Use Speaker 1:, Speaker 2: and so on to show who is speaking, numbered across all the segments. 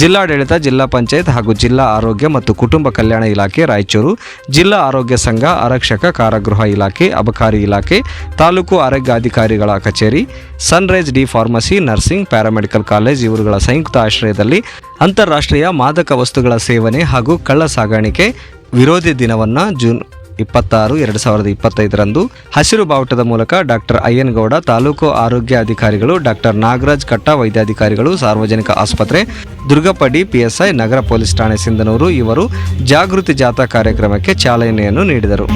Speaker 1: ಜಿಲ್ಲಾಡಳಿತ, ಜಿಲ್ಲಾ ಪಂಚಾಯತ್ ಹಾಗೂ ಜಿಲ್ಲಾ ಆರೋಗ್ಯ ಮತ್ತು ಕುಟುಂಬ ಕಲ್ಯಾಣ ಇಲಾಖೆ, ರಾಯಚೂರು ಜಿಲ್ಲಾ ಆರೋಗ್ಯ ಸಂಘ, ಆರಕ್ಷಕ, ಕಾರಾಗೃಹ ಇಲಾಖೆ, ಅಬಕಾರಿ ಇಲಾಖೆ, ತಾಲೂಕು ಆರೋಗ್ಯಾಧಿಕಾರಿಗಳ ಕಚೇರಿ, sunrise D pharmacy, nursing, paramedical college ಇವರುಗಳ ಸಂಯುಕ್ತ ಆಶ್ರಯದಲ್ಲಿ ಅಂತಾರಾಷ್ಟ್ರೀಯ ಮಾದಕ ವಸ್ತುಗಳ ಸೇವನೆ ಹಾಗೂ ಕಳ್ಳ ಸಾಗಾಣಿಕೆ ವಿರೋಧಿ ದಿನವನ್ನು ಜೂನ್ ಇಪ್ಪತ್ತಾರು, ಎರಡು ಸಾವಿರದ ಇಪ್ಪತ್ತೈದರಂದು ಹಸಿರು ಬಾವುಟದ ಮೂಲಕ ಡಾಕ್ಟರ್ ಅಯ್ಯನಗೌಡ, ತಾಲೂಕು ಆರೋಗ್ಯ ಅಧಿಕಾರಿಗಳು ಡಾಕ್ಟರ್ ನಾಗರಾಜ್ ಕಟ್ಟ, ವೈದ್ಯಾಧಿಕಾರಿಗಳು, ಸಾರ್ವಜನಿಕ ಆಸ್ಪತ್ರೆ, ದುರ್ಗಪಡಿ, ಪಿಎಸ್ಐ, ನಗರ ಪೊಲೀಸ್ ಠಾಣೆ ಸಿಂಧನೂರು ಇವರು ಜಾಗೃತಿ ಜಾಥಾ ಕಾರ್ಯಕ್ರಮಕ್ಕೆ ಚಾಲನೆಯನ್ನು ನೀಡಿದರು.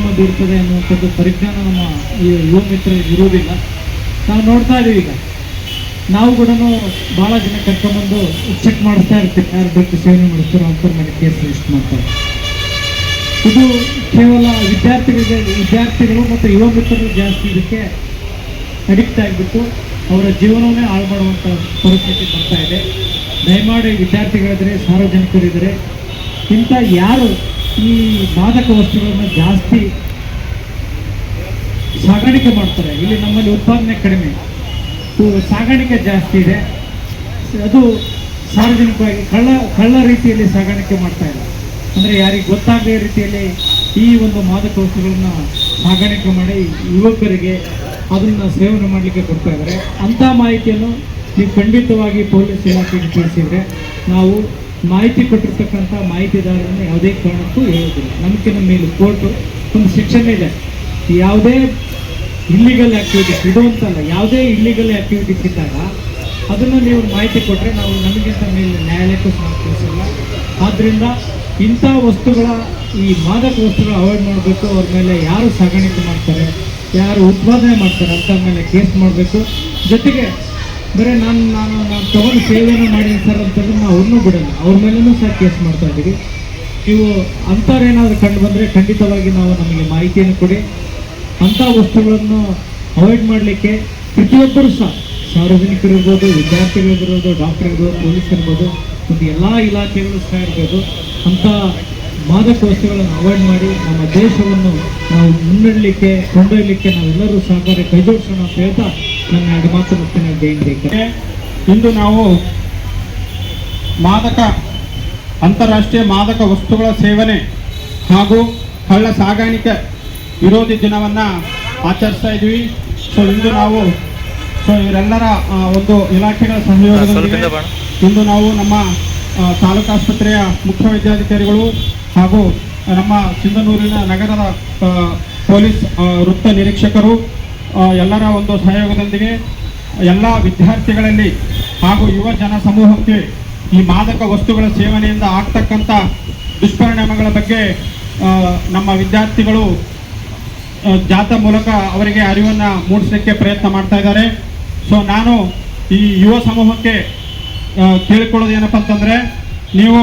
Speaker 2: ನಾವು ಕೂಡ ಭಾಳ ಜನ ಕರ್ಕೊಂಡ್ಬಂದು ಚೆಕ್ ಮಾಡಿಸ್ತಾ ಇರ್ತೀವಿ. ಯಾರು ಬೇಕು ಸೇವನೆ ಮಾಡಿಸ್ತಾರೋ ಅಂತ ಕೇಸ್ ರಿಜಿಸ್ಟರ್ ಮಾಡ್ತಾರೆ. ಇದು ಕೇವಲ ವಿದ್ಯಾರ್ಥಿಗಳಿಗೆ, ವಿದ್ಯಾರ್ಥಿಗಳು ಮತ್ತು ಯುವ ಮಿತ್ರರು ಜಾಸ್ತಿ ಇದಕ್ಕೆ ಅಡಿಕ್ಟ್ ಆಗಿಬಿಟ್ಟು ಅವರ ಜೀವನವನ್ನೇ ಹಾಳು ಮಾಡುವಂಥ ಪರಿಸ್ಥಿತಿ ಬರ್ತಾ ಇದೆ. ದಯಮಾಡಿ ವಿದ್ಯಾರ್ಥಿಗಳಿದ್ರೆ ಸಾರ್ವಜನಿಕರಿದ್ದರೆ ಇಂಥ ಯಾರು ಈ ಮಾದಕ ವಸ್ತುಗಳನ್ನು ಜಾಸ್ತಿ ಸಾಗಾಣಿಕೆ ಮಾಡ್ತಾರೆ? ಇಲ್ಲಿ ನಮ್ಮಲ್ಲಿ ಉತ್ಪಾದನೆ ಕಡಿಮೆ. ಸಾಗಾಣಿಕೆ ಜಾಸ್ತಿ ಇದೆ. ಅದು ಸಾರ್ವಜನಿಕವಾಗಿ ಕಳ್ಳ ಕಳ್ಳ ರೀತಿಯಲ್ಲಿ ಸಾಗಾಣಿಕೆ ಮಾಡ್ತಾ ಇಲ್ಲ ಅಂದರೆ ಯಾರಿಗೆ ಗೊತ್ತಾಗದೇ ರೀತಿಯಲ್ಲಿ ಈ ಒಂದು ಮಾದಕ ವಸ್ತುಗಳನ್ನು ಸಾಗಾಣಿಕೆ ಮಾಡಿ ಯುವಕರಿಗೆ ಅದನ್ನು ಸೇವನೆ ಮಾಡಲಿಕ್ಕೆ ಕೊಡ್ತಾ ಇದ್ದಾರೆ. ಅಂಥ ಮಾಹಿತಿಯನ್ನು ನೀವು ಖಂಡಿತವಾಗಿ ಪೊಲೀಸ್ ಇಲಾಖೆಗೆ ತಿಳಿಸಿದರೆ ನಾವು ಮಾಹಿತಿ ಕೊಟ್ಟಿರ್ತಕ್ಕಂಥ ಮಾಹಿತಿದಾರರನ್ನು ಯಾವುದೇ ಕಾರಣಕ್ಕೂ ಹೇಳೋದಿಲ್ಲ. ನಮ್ಗಿಂತ ಮೇಲೆ ಕೋರ್ಟು, ಒಂದು ಶಿಕ್ಷಣ ಇದೆ. ಯಾವುದೇ ಇಲ್ಲಿಗಲ್ ಆ್ಯಕ್ಟಿವಿಟೀಸ್ ಇದು ಅಂತಲ್ಲ ಯಾವುದೇ ಇಲ್ಲಿಗಲ್ ಆ್ಯಕ್ಟಿವಿಟೀಸ್ ಇದ್ದಾಗ ಅದನ್ನು ನೀವು ಮಾಹಿತಿ ಕೊಟ್ಟರೆ ನಾವು ನಮಗಿಂತ ಮೇಲೆ ನ್ಯಾಯಾಲಯಕ್ಕೂ ಸಹ ತಿಳಿಸಲ್ಲ ಆದ್ದರಿಂದ ಇಂಥ ವಸ್ತುಗಳ ಈ ಮಾದಕ ವಸ್ತುಗಳ ಅವಾಯ್ಡ್ ಮಾಡಬೇಕು, ಅವ್ರ ಮೇಲೆ ಯಾರು ಸಾಗಾಣಿಕೆ ಮಾಡ್ತಾರೆ, ಯಾರು ಉತ್ಪಾದನೆ ಮಾಡ್ತಾರೆ ಅಂತ ಮೇಲೆ ಕೇಸ್ ಮಾಡಬೇಕು. ಜೊತೆಗೆ, ಬರೀ ನಾನು ನಾನು ನಾನು ತಗೊಂಡು ಸೇವೆಯನ್ನು ಮಾಡಿ ಸರ್ ಅಂತಂದ್ರೆ ನಾವು ಅವ್ರನ್ನೂ ಬಿಡಲ್ಲ, ಅವ್ರ ಮೇಲೂ ಸಹ ಕೇಸ್ ಮಾಡ್ತಾ ಇದ್ದೀವಿ. ನೀವು ಏನಾದರೂ ಕಂಡು ಬಂದರೆ ಖಂಡಿತವಾಗಿ ನಾವು ನಮಗೆ ಮಾಹಿತಿಯನ್ನು ಕೊಡಿ. ಅಂಥ ವಸ್ತುಗಳನ್ನು ಅವಾಯ್ಡ್ ಮಾಡಲಿಕ್ಕೆ ಪ್ರತಿಯೊಬ್ಬರು ಸಹ ಸಾರ್ವಜನಿಕರು ಇರ್ಬೋದು ವಿದ್ಯಾರ್ಥಿಗಳಿರ್ಬೋದು ಡಾಕ್ಟರ್ ಇರ್ಬೋದು ಪೊಲೀಸ್ ಇರ್ಬೋದು ಒಂದು ಎಲ್ಲ ಇಲಾಖೆಗಳು ಸಹ ಇರ್ಬೋದು. ಅಂಥ ಮಾದಕ ವಸ್ತುಗಳನ್ನು ಅವಾಯ್ಡ್ ಮಾಡಿ ನಮ್ಮ ದೇಶವನ್ನು ನಾವು ಮುನ್ನಡಲಿಕ್ಕೆ ಕೊಂಡೊಯ್ಯಲಿಕ್ಕೆ ನಾವೆಲ್ಲರೂ ಸಹಕಾರ ಕೈಜೋಡಿಸೋಣ ಅಂತ ಹೇಳ್ತಾ ನನ್ನ ಎರಡು ಮಾತು ಮುಗ್ತೇನೆ ಜೈ ಹಿಂದ್
Speaker 3: ಇಂದು ನಾವು ಮಾದಕ ಅಂತಾರಾಷ್ಟ್ರೀಯ ಮಾದಕ ವಸ್ತುಗಳ ಸೇವನೆ ಹಾಗೂ ಕಳ್ಳ ಸಾಗಾಣಿಕೆ ವಿರೋಧಿ ದಿನವನ್ನು ಆಚರಿಸ್ತಾ ಇದ್ದೀವಿ. ಸೊ ಇಂದು ನಾವು ಸೊ ಇವರೆಲ್ಲರ ಒಂದು ಇಲಾಖೆಗಳ ಸಹಯೋಗದೊಂದಿಗೆ ಇಂದು ನಾವು ನಮ್ಮ ತಾಲೂಕು ಆಸ್ಪತ್ರೆಯ ಮುಖ್ಯ ವೈದ್ಯಾಧಿಕಾರಿಗಳು ಹಾಗೂ ನಮ್ಮ ಸಿಂಧನೂರಿನ ನಗರದ ಪೊಲೀಸ್ ವೃತ್ತ ನಿರೀಕ್ಷಕರು ಎಲ್ಲರ ಒಂದು ಸಹಯೋಗದೊಂದಿಗೆ ಎಲ್ಲ ವಿದ್ಯಾರ್ಥಿಗಳಲ್ಲಿ ಹಾಗೂ ಯುವ ಜನ ಸಮೂಹಕ್ಕೆ ಈ ಮಾದಕ ವಸ್ತುಗಳ ಸೇವನೆಯಿಂದ ಆಗ್ತಕ್ಕಂಥ ದುಷ್ಪರಿಣಾಮಗಳ ಬಗ್ಗೆ ನಮ್ಮ ವಿದ್ಯಾರ್ಥಿಗಳು ಜಾಥ ಮೂಲಕ ಅವರಿಗೆ ಅರಿವನ್ನು ಮೂಡಿಸಲಿಕ್ಕೆ ಪ್ರಯತ್ನ ಮಾಡ್ತಾ ಇದ್ದಾರೆ. ಸೊ ನಾನು ಈ ಯುವ ಸಮೂಹಕ್ಕೆ ಕೇಳಿಕೊಳ್ಳೋದು ಏನಪ್ಪ ಅಂತಂದರೆ, ನೀವು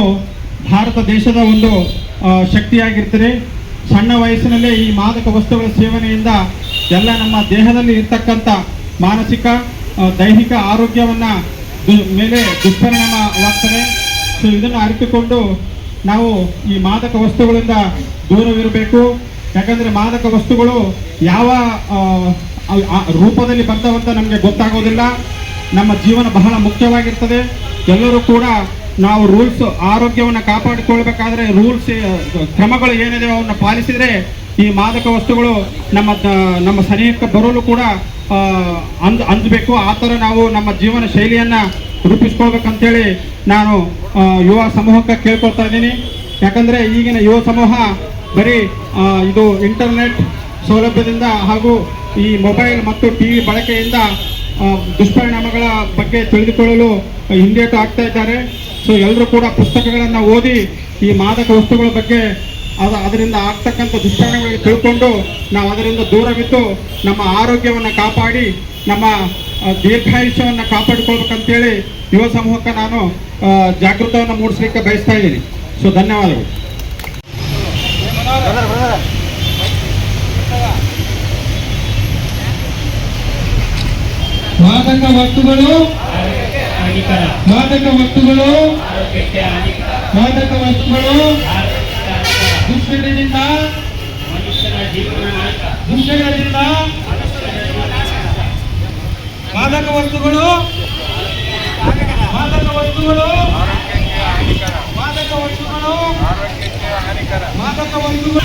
Speaker 3: ಭಾರತ ದೇಶದ ಒಂದು ಶಕ್ತಿಯಾಗಿರ್ತೀರಿ. ಸಣ್ಣ ವಯಸ್ಸಿನಲ್ಲೇ ಈ ಮಾದಕ ವಸ್ತುಗಳ ಸೇವನೆಯಿಂದ ಎಲ್ಲ ನಮ್ಮ ದೇಹದಲ್ಲಿ ಇರ್ತಕ್ಕಂಥ ಮಾನಸಿಕ ದೈಹಿಕ ಆರೋಗ್ಯವನ್ನು ಮೇಲೆ ದುಷ್ಪರಿಣಾಮವಾಗ್ತದೆ. ಸೊ ಇದನ್ನು ಅರಿತುಕೊಂಡು ನಾವು ಈ ಮಾದಕ ವಸ್ತುಗಳಿಂದ ದೂರವಿರಬೇಕು. ಯಾಕಂದರೆ ಮಾದಕ ವಸ್ತುಗಳು ಯಾವ ರೂಪದಲ್ಲಿ ಬರ್ತಾವಂತ ನಮಗೆ ಗೊತ್ತಾಗೋದಿಲ್ಲ. ನಮ್ಮ ಜೀವನ ಬಹಳ ಮುಖ್ಯವಾಗಿರ್ತದೆ. ಎಲ್ಲರೂ ಕೂಡ ನಾವು ರೂಲ್ಸ್ ಆರೋಗ್ಯವನ್ನು ಕಾಪಾಡಿಕೊಳ್ಬೇಕಾದ್ರೆ ರೂಲ್ಸ್, ಕ್ರಮಗಳು ಏನಿದೆ ಅವನ್ನ ಪಾಲಿಸಿದರೆ ಈ ಮಾದಕ ವಸ್ತುಗಳು ನಮ್ಮ ನಮ್ಮ ಸನಿಹಕ್ಕೆ ಬರಲು ಕೂಡ ಅಂದ್ ಅಂಜಬೇಕು ಆ ಥರ ನಾವು ನಮ್ಮ ಜೀವನ ಶೈಲಿಯನ್ನು ರೂಪಿಸ್ಕೊಳ್ಬೇಕಂತೇಳಿ ನಾನು ಯುವ ಸಮೂಹಕ್ಕೆ ಕೇಳ್ಕೊಳ್ತಾ ಇದ್ದೀನಿ. ಯಾಕಂದರೆ ಈಗಿನ ಯುವ ಸಮೂಹ ಬರೀ ಇದು ಇಂಟರ್ನೆಟ್ ಸೌಲಭ್ಯದಿಂದ ಹಾಗೂ ಈ ಮೊಬೈಲ್ ಮತ್ತು ಟಿ ವಿ ಬಳಕೆಯಿಂದ ದುಷ್ಪರಿಣಾಮಗಳ ಬಗ್ಗೆ ತಿಳಿದುಕೊಳ್ಳಲು ಹಿಂದೇಟು ಆಗ್ತಾ ಇದ್ದಾರೆ. ಸೊ ಎಲ್ಲರೂ ಕೂಡ ಪುಸ್ತಕಗಳನ್ನು ಓದಿ ಈ ಮಾದಕ ವಸ್ತುಗಳ ಬಗ್ಗೆ ಅದು, ಅದರಿಂದ ಆಗ್ತಕ್ಕಂಥ ದುಷ್ಪರಿಣಾಮಗಳಿಗೆ ತಿಳ್ಕೊಂಡು ನಾವು ಅದರಿಂದ ದೂರವಿದ್ದು ನಮ್ಮ ಆರೋಗ್ಯವನ್ನು ಕಾಪಾಡಿ, ನಮ್ಮ ದೀರ್ಘಾಯುಷ್ಯವನ್ನು ಕಾಪಾಡಿಕೊಳ್ಬೇಕಂತೇಳಿ ಯುವ ಸಮೂಹಕ್ಕೆ ನಾನು ಜಾಗೃತವನ್ನು ಮೂಡಿಸ್ಲಿಕ್ಕೆ ಬಯಸ್ತಾ ಇದ್ದೀನಿ. ಸೊ ಧನ್ಯವಾದಗಳು.
Speaker 4: ಮಾದಕ ವಸ್ತುಗಳು ಮಾದಕ ವಸ್ತುಗಳು ಮಾದಕ ವಸ್ತುಗಳು ದುಶ್ಚಟದಿಂದ ದುಶ್ಚಟದಿಂದ ಮಾದಕ ವಸ್ತುಗಳು ಮಾದಕ ವಸ್ತುಗಳು ಮಾದಕ ವಸ್ತುಗಳು ಮಾದಕ ವಸ್ತುಗಳು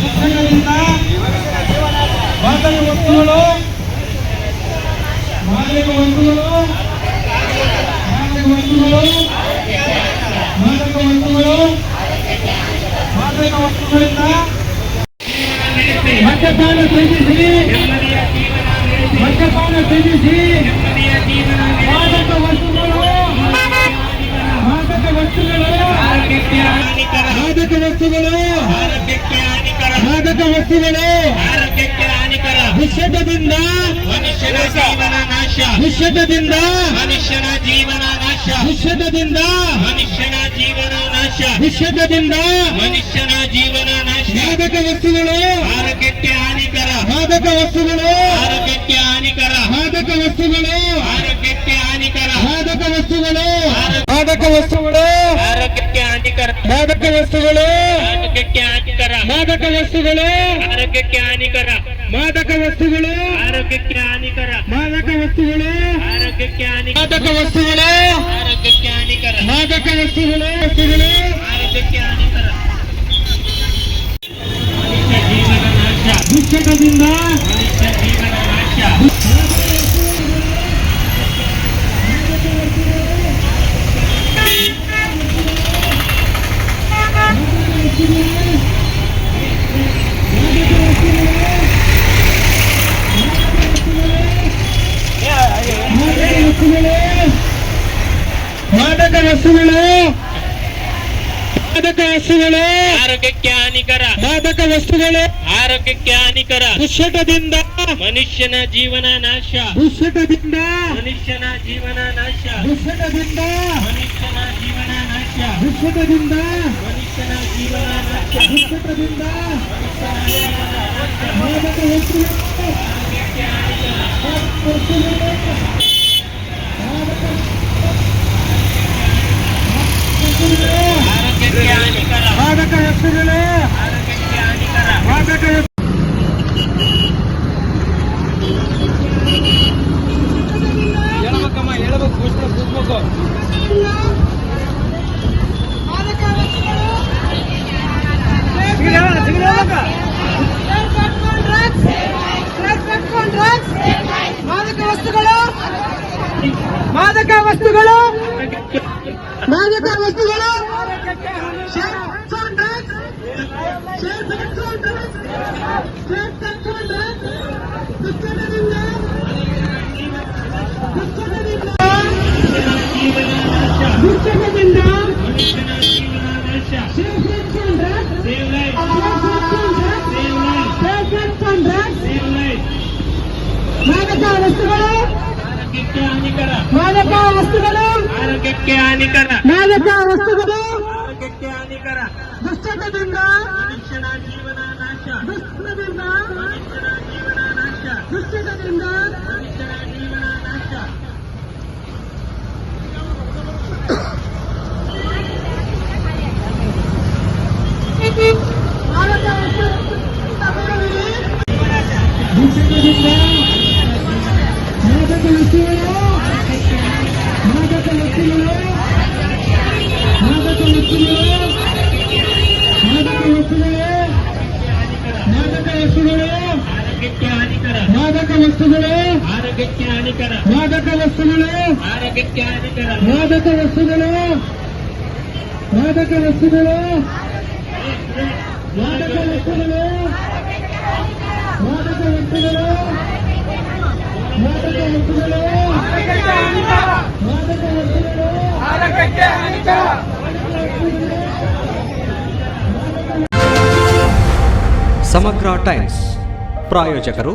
Speaker 4: ದುಶ್ಚಟದಿಂದ ಮಾದಕ ವಸ್ತುಗಳು ಮಾದಕ ವಸ್ತುಗಳು ಮಾದಕ ವಸ್ತುಗಳು ಮಾದಕ ವಸ್ತುಗಳು ಮಾದಕ ವಸ್ತುಗಳಿಂದ ಮದ್ಯಪಾನ ತ್ಯಜಿಸಿ ಮದ್ಯಪಾನ ತ್ಯಜಿಸಿ ನಿಷೇಧದಿಂದ
Speaker 5: ಮನುಷ್ಯನ ಜೀವನ ನಾಶ.
Speaker 4: ನಿಷೇಧದಿಂದ
Speaker 5: ಮನುಷ್ಯನ ಜೀವನ ನಾಶ.
Speaker 4: ನಿಷೇಧದಿಂದ
Speaker 5: ಮನುಷ್ಯನ ಜೀವನ ನಾಶ.
Speaker 4: ನಿಷೇಧದಿಂದ
Speaker 5: ಮನುಷ್ಯನ ಜೀವನ ನಾಶ.
Speaker 4: ಮಾದಕ ವಸ್ತುಗಳು
Speaker 5: ಆರೋಗ್ಯಕ್ಕೆ ಹಾನಿಕರ.
Speaker 4: ಮಾದಕ ವಸ್ತುಗಳು
Speaker 5: ಆರೋಗ್ಯಕ್ಕೆ ಹಾನಿಕರ.
Speaker 4: ಮಾದಕ ವಸ್ತುಗಳು
Speaker 5: ಆರೋಗ್ಯಕ್ಕೆ ಹಾನಿಕರ.
Speaker 4: ಮಾದಕ ವಸ್ತುಗಳು ಮಾದಕ ವಸ್ತುಗಳು
Speaker 5: ಆರೋಗ್ಯಕ್ಕೆ ಹಾನಿಕರ.
Speaker 4: ಮಾದಕ ವಸ್ತುಗಳು
Speaker 5: ಆರೋಗ್ಯಕ್ಕೆ ಹಾನಿಕರ.
Speaker 4: ಮಾದಕ ವಸ್ತುಗಳು
Speaker 5: ಆರೋಗ್ಯಕ್ಕೆ ಹಾನಿಕರ.
Speaker 4: ಮಾದಕ ವಸ್ತುಗಳು
Speaker 5: ಆರೋಗ್ಯಕ್ಕೆ ಹಾನಿಕರ.
Speaker 4: ಮಾದಕ ವಸ್ತುಗಳು
Speaker 5: ಆರೋಗ್ಯಕ್ಕೆ ಹಾನಿಕರ.
Speaker 4: ಮಾದಕ ವಸ್ತುಗಳು
Speaker 5: ಆರೋಗ್ಯಕ್ಕೆ ಹಾನಿಕರ.
Speaker 4: ಮಾದಕ ವಸ್ತುಗಳು ವಸ್ತುಗಳು.
Speaker 5: ಆರೋಗ್ಯಕ್ಕೆ ಹಾನಿಕರ.
Speaker 4: ದುಶ್ಚಟದಿಂದ ವಸ್ತುಗಳು ಮಾದಕ ವಸ್ತುಗಳು
Speaker 5: ಆರೋಗ್ಯಕ್ಕೆ ಹಾನಿಕರ.
Speaker 4: ಮಾದಕ ವಸ್ತುಗಳು.
Speaker 5: ಆರೋಗ್ಯಕ್ಕೆ ಹಾನಿಕರ.
Speaker 4: ದುಶ್ಚಟದಿಂದ.
Speaker 5: ಮನುಷ್ಯನ ಜೀವನ ನಾಶ.
Speaker 4: ದುಶ್ಚಟದಿಂದ.
Speaker 5: ಮನುಷ್ಯನ ಜೀವನ ನಾಶ.
Speaker 4: ದುಶ್ಚಟದಿಂದ.
Speaker 5: ಮನುಷ್ಯನ ಜೀವನ ನಾಶ.
Speaker 4: ದುಶ್ಚಟದಿಂದ.
Speaker 5: ಮನುಷ್ಯನ ಜೀವನ ನಾಶ.
Speaker 4: ದುಶ್ಚಟದಿಂದ. ಮಾದಕ ವಸ್ತುಗಳು.
Speaker 5: ಆರೋಗ್ಯಕ್ಕೆ ಹಾನಿಕರ.
Speaker 4: ಮಾದಕ ವಸ್ತುಗಳು
Speaker 5: ಆರೋಗ್ಯಕ್ಕೆ ಹಾನಿಕರ
Speaker 4: ಮಾದಕ ವಸ್ತು-
Speaker 6: ಮಾದಕ ವಸ್ತುಗಳು ಮಾದಕ ವಸ್ತುಗಳು ಮಾದಕ ವಸ್ತುಗಳು ದುಶ್ಚಟದಿಂದ
Speaker 5: ಮನುಷ್ಯನ ಜೀವನ ನಾಶ save life save life save life
Speaker 6: ಮಾದಕ ವಸ್ತುಗಳು
Speaker 5: ಆರೋಗ್ಯಕ್ಕೆ ಹಾನಿಕರ
Speaker 6: ಮಾದಕ ವಸ್ತುಗಳು
Speaker 5: ಆರೋಗ್ಯಕ್ಕೆ ಹಾನಿಕರ
Speaker 6: ಮಾದಕ ವಸ್ತುಗಳು
Speaker 5: ಆರೋಗ್ಯಕ್ಕೆ ಹಾನಿಕರ
Speaker 6: ದುಶ್ಚಟದಿಂದ
Speaker 5: ಮನುಷ್ಯನ ಜೀವನ ನಾಶ
Speaker 6: ದುಷ್ಟದಿಂದ
Speaker 5: ಮನುಷ್ಯನ ಜೀವನ ನಾಶ
Speaker 6: ದುಶ್ಚಟದಿಂದ
Speaker 5: ಮನುಷ್ಯನ ಜೀವನ ನಾಶ
Speaker 6: ಮಾದಕ ವಸ್ತು ತಗೊಳ್ಳುವಿರಿ.
Speaker 5: ಹಾನಿಕರ
Speaker 6: ಮಾದಕ ವಸ್ತುಗಳು
Speaker 5: ಆರೋಗ್ಯಕ್ಕೆ ಹಾನಿಕರ
Speaker 6: ಮಾದಕ ವಸ್ತುಗಳು
Speaker 5: ಆರೋಗ್ಯಕ್ಕೆ ಹಾನಿಕರ
Speaker 6: ಮಾದಕ ವಸ್ತುಗಳು ಮಾದಕ ವಸ್ತುಗಳು ಮಾದಕ ವಸ್ತುಗಳು ಮಾದಕ ವಸ್ತುಗಳು ಮಾದಕ ವಸ್ತುಗಳು ಮಾದಕ ವಸ್ತುಗಳು
Speaker 1: ಸಮಗ್ರ ಟೈಮ್ಸ್ ಪ್ರಾಯೋಜಕರು